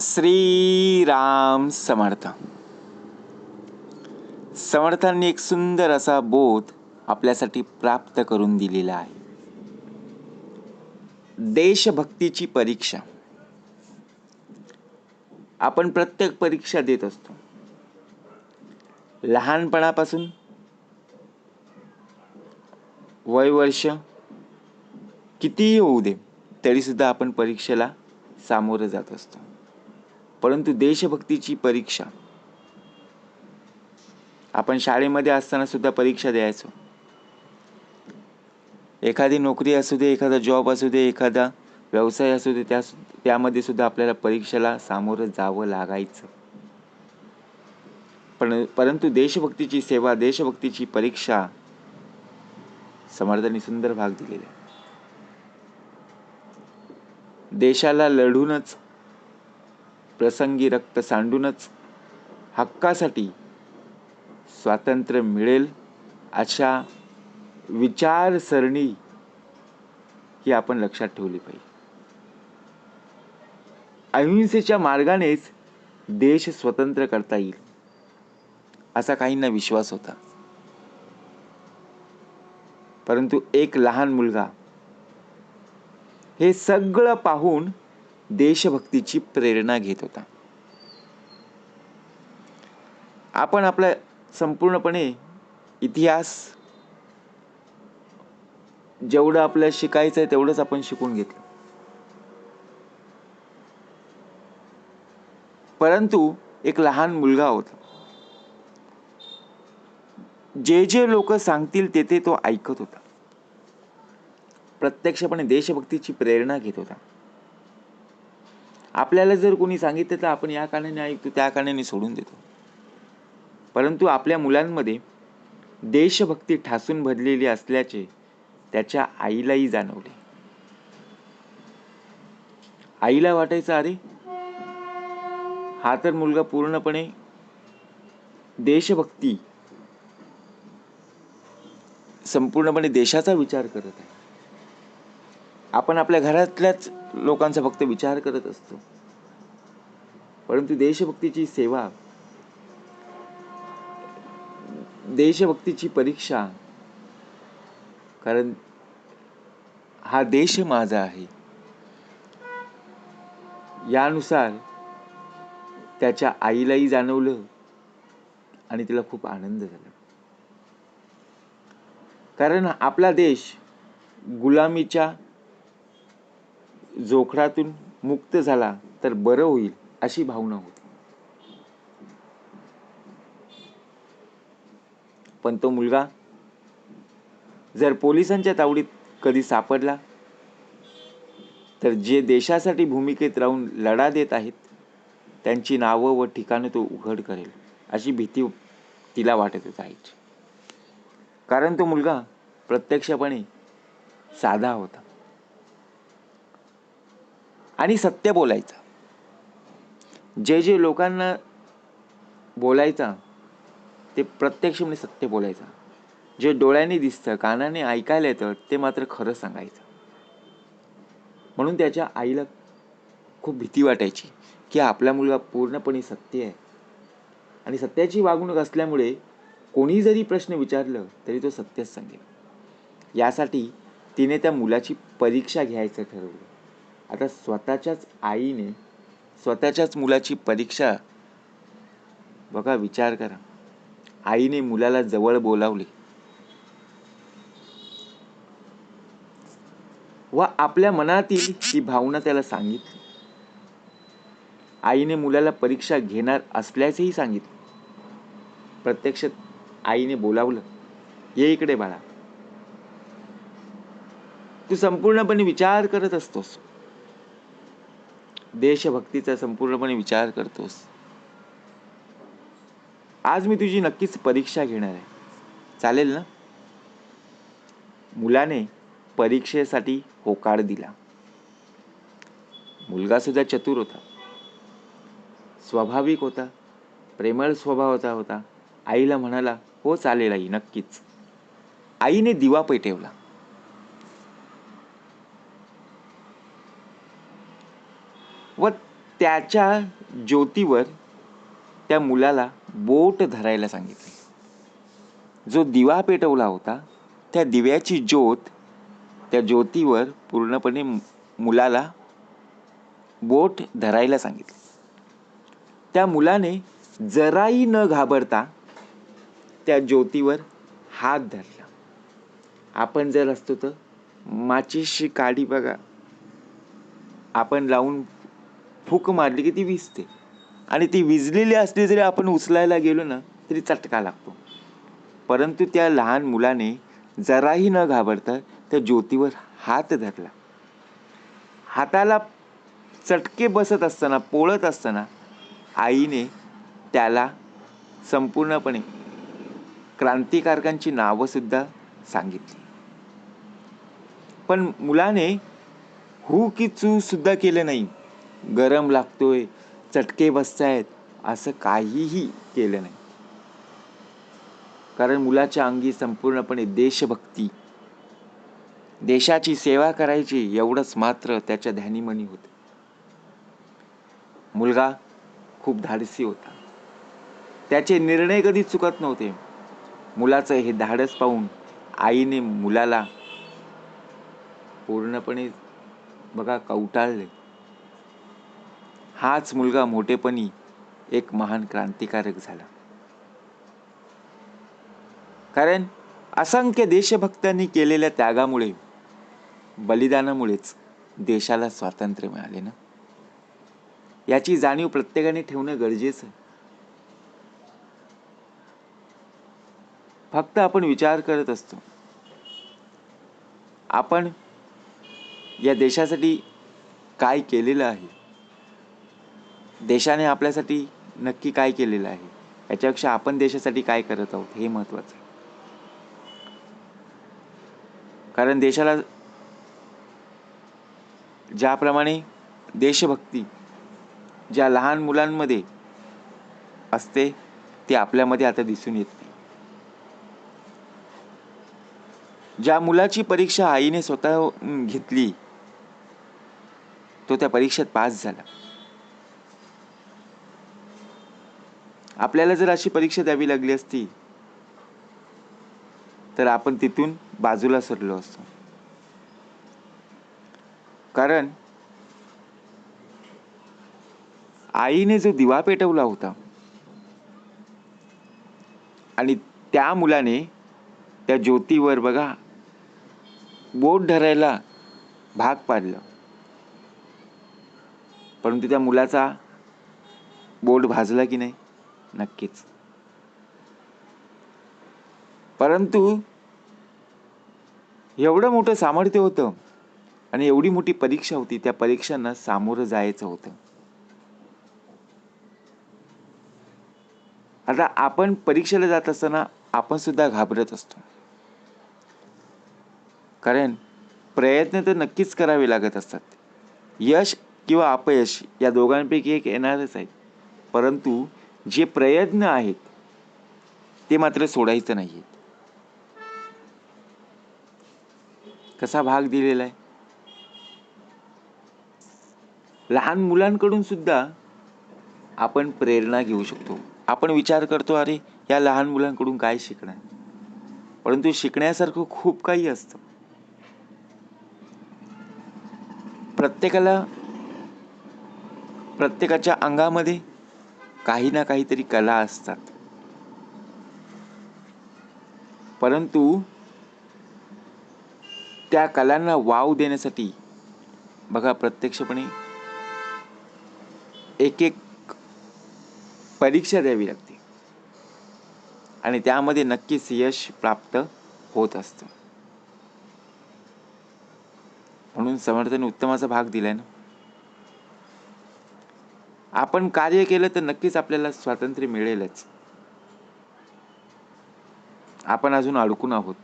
श्रीराम समर्थ. समर्थांनी एक सुंदर असा बोध आपल्यासाठी प्राप्त करून दिलेला आहे. देशभक्तीची परीक्षा. आपण प्रत्येक परीक्षा देत असतो. लहानपणापासून वय वर्ष कितीही होऊ दे तरी सुद्धा आपण परीक्षेला सामोरं जात असतो. परंतु देशभक्तीची परीक्षा. आपण शाळेमध्ये असताना सुद्धा परीक्षा द्यायचो. एखादी नोकरी असू दे एखादा जॉब असू दे एखादा व्यवसाय असू दे त्या त्यामध्ये सुद्धा आपल्याला परीक्षेला सामोरं जावं लागायचं. पण परंतु देशभक्तीची सेवा देशभक्तीची परीक्षा समर्थांनी सुंदर भाग दिलेला. आहे. देशाला लढूनच प्रसंगी रक्त सांडूनच हक्कासाठी स्वातंत्र्य मिळेल अशा विचारसरणी ही आपण लक्षात ठेवली पाहिजे. अहिंसेच्या मार्गानेच देश स्वतंत्र करता येईल असा काहींना विश्वास होता. परंतु एक लहान मुलगा हे सगळं पाहून देशभक्तीची प्रेरणा घेत होता. आपण आपला संपूर्णपणे इतिहास जेवढं आपल्याला शिकायचं आहे तेवढंच आपण शिकून घेतलं. परंतु एक लहान मुलगा होता. जे जे लोक सांगतील ते ते तो ऐकत होता. प्रत्यक्षपणे देशभक्तीची प्रेरणा घेत होता. आपल्याला जर कोणी सांगितलं तर आपण या कारणाने ऐकतो त्या कारणाने सोडून देतो. परंतु आपल्या मुलांमध्ये देशभक्ती ठासून भरलेली असल्याचे त्याच्या आईलाही जाणवले. आईला वाटायचं अरे हा तर मुलगा पूर्णपणे देशभक्ती संपूर्णपणे देशाचा विचार करत आहे. आपण आपल्या घरातल्याच लोकांचा फक्त विचार करत असतो. परंतु देशभक्तीची सेवा देशभक्तीची परीक्षा कारण हा देश माझा आहे. यानुसार त्याच्या आईलाही जाणवलं आणि तिला खूप आनंद झाला. कारण आपला देश गुलामीच्या जोखडातून मुक्त झाला तर बरं होईल. अशी भावना होती. पण तो मुलगा जर पोलिसांच्या तावडीत कधी सापडला तर जे देशासाठी भूमिकेत राहून लढा देत आहेत त्यांची नावं व ठिकाणं तो उघड करेल अशी भीती तिला वाटत होत कारण तो मुलगा प्रत्यक्षपणे साधा होता. आणि सत्य बोलायचा. जे जे लोकांना बोलायचा ते प्रत्यक्षपणे म्हणजे सत्य बोलायचा. जे डोळ्यांनी दिसतं कानाने ऐकायला येतं ते मात्र खरं सांगायचं. म्हणून त्याच्या आईला खूप भीती वाटायची की आपला मुलगा पूर्णपणे सत्य आहे. आणि सत्याची वागणूक असल्यामुळे कोणी जरी प्रश्न विचारलं तरी तो सत्यच सांगेल. यासाठी तिने त्या मुलाची परीक्षा घ्यायचं ठरवलं. आता स्वतःच्याच आईने स्वतःच्याच मुलाची परीक्षा. बघा विचार करा. आईने मुलाला जवळ बोलावले. व आपल्या मनातील ही भावना त्याला सांगितली. आईने मुलाला परीक्षा घेणार असल्याचेही सांगितले. प्रत्यक्ष आईने बोलावलं ये इकडे बाळा. तू संपूर्णपणे विचार करत असतोस. देशभक्तीचा संपूर्णपणे विचार करतोस. आज मी तुझी नक्कीच परीक्षा घेणार आहे. चालेल ना? मुलाने परीक्षेसाठी होकार दिला. मुलगा सुद्धा चतुर होता. स्वाभाविक होता. प्रेमळ स्वभावाचा होता. आईला म्हणाला हो चालेल आई नक्कीच. आईने दिवा पेटवला व त्याच्या ज्योतीवर त्या मुलाला बोट धरायला सांगितले. जो दिवा पेटवला होता त्या दिव्याची ज्योत त्या ज्योतीवर पूर्णपणे मुलाला बोट धरायला सांगितले. त्या मुलाने जराही न घाबरता त्या ज्योतीवर हात धरला. आपण जर असतो तर माचीशी काडी बघा. आपण लावून फूक मारली की ती विजते. आणि ती विजलेली असली जरी आपण उचलायला गेलो ना तरी चटका लागतो. परंतु त्या लहान मुलाने जराही न घाबरता त्या ज्योतीवर हात धरला. हाताला चटके बसत असताना पोळत असताना आईने त्याला संपूर्णपणे क्रांतिकारकांची नावंसुद्धा सांगितली. पण मुलाने हू की चू सुद्धा केलं नाही. गरम लागतोय चटके बसतायत असं काहीही केलं नाही. कारण मुलाच्या अंगी संपूर्णपणे देशभक्ती. देशाची सेवा करायची एवढंच मात्र त्याच्या ध्यानीमनी होते. मुलगा खूप धाडसी होता. त्याचे निर्णय कधी चुकत नव्हते. मुलाचं हे धाडस पाहून आईने मुलाला पूर्णपणे बघा कवटाळले. हाच मुलगा मोठेपणी एक महान क्रांतिकारक झाला. कारण असंख्य देशभक्तांनी केलेल्या त्यागामुळे बलिदानामुळेच देशाला स्वातंत्र्य मिळाले ना? याची जाणीव प्रत्येकाने ठेवणं गरजेचं आहे. फक्त आपण विचार करत असतो. आपण या देशासाठी काय केलेलं आहे? देशाने आपल्यासाठी नक्की काय केलेलं आहे? याच्यापेक्षा आपण देशासाठी काय करत आहोत हे महत्वाचं आहे. कारण देशाला ज्याप्रमाणे देशभक्ती ज्या लहान मुलांमध्ये असते ते आपल्यामध्ये आता दिसून येत. नाही ज्या मुलाची परीक्षा आईने स्वतः घेतली तो त्या परीक्षेत पास झाला. आपल्याला जर अशी परीक्षा द्यावी लागली असती तर आपण तिथून बाजूला सरलो असतो. कारण आईने जो दिवा पेटवला होता आणि त्या मुलाने त्या ज्योतीवर बघा बोट धरायला भाग पाडलं. परंतु त्या मुलाचा बोट भाजला की नाही? नक्कीच. परंतु एवढं मोठं सामर्थ्य होतं आणि एवढी मोठी परीक्षा होती त्या परीक्षांना सामोरं जायचं होतं. आता आपण परीक्षेला जात असताना आपण सुद्धा घाबरत असतो. कारण प्रयत्न तर नक्कीच करावे लागत असतात. यश किंवा अपयश या दोघांपैकी एक येणारच आहे. परंतु जे प्रयत्न आहेत ते मात्र सोडायचं नाही कसा भाग दिलेला आहे? लहान मुलांकडून सुद्धा आपण प्रेरणा घेऊ शकतो. आपण विचार करतो अरे या लहान मुलांकडून काय शिकणार? परंतु शिकण्यासारखं खूप काही असतं. प्रत्येकाला प्रत्येकाच्या अंगामध्ये काही ना काहीतरी कला असतात. परंतु त्या कलांना वाव देण्यासाठी बघा प्रत्यक्षपणे एक एक परीक्षा द्यावी लागते. आणि त्यामध्ये नक्कीच यश प्राप्त होत असतं. म्हणून समर्थन उत्तमाचा भाग दिलाय ना. आपण कार्य केलं तर नक्कीच आपल्याला स्वातंत्र्य मिळेलच. आपण अजून अडकून आहोत.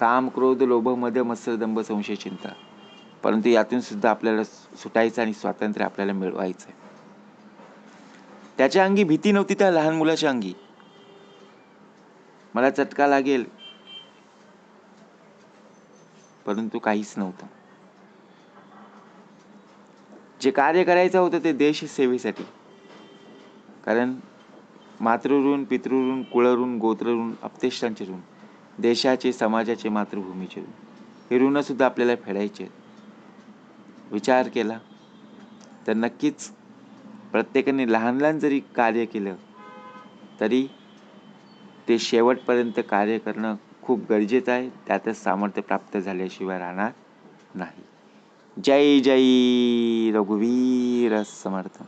काम क्रोध लोभ मध्य मत्सर दंभ संशय चिंता. परंतु यातून सुद्धा आपल्याला सुटायचं आणि स्वातंत्र्य आपल्याला मिळवायचं आहे त्याच्या अंगी भीती नव्हती त्या लहान मुलाच्या अंगी. मला चटका लागेल. परंतु काहीच नव्हतं. जे कार्य करायचं होतं ते देश सेवेसाठी. कारण मातृऋण पितृऋण कुळऋण गोत्रऋण अपतेष्टांचे ऋण देशाचे समाजाचे मातृभूमीचे ऋण हे ऋणसुद्धा आपल्याला फेडायचे आहेत. विचार केला तर नक्कीच प्रत्येकाने लहान लहान जरी कार्य केलं तरी ते शेवटपर्यंत कार्य करणं खूप गरजेचं आहे. त्यातच सामर्थ्य प्राप्त झाल्याशिवाय राहणार नाही. जय जय रघुवीर समर्थ।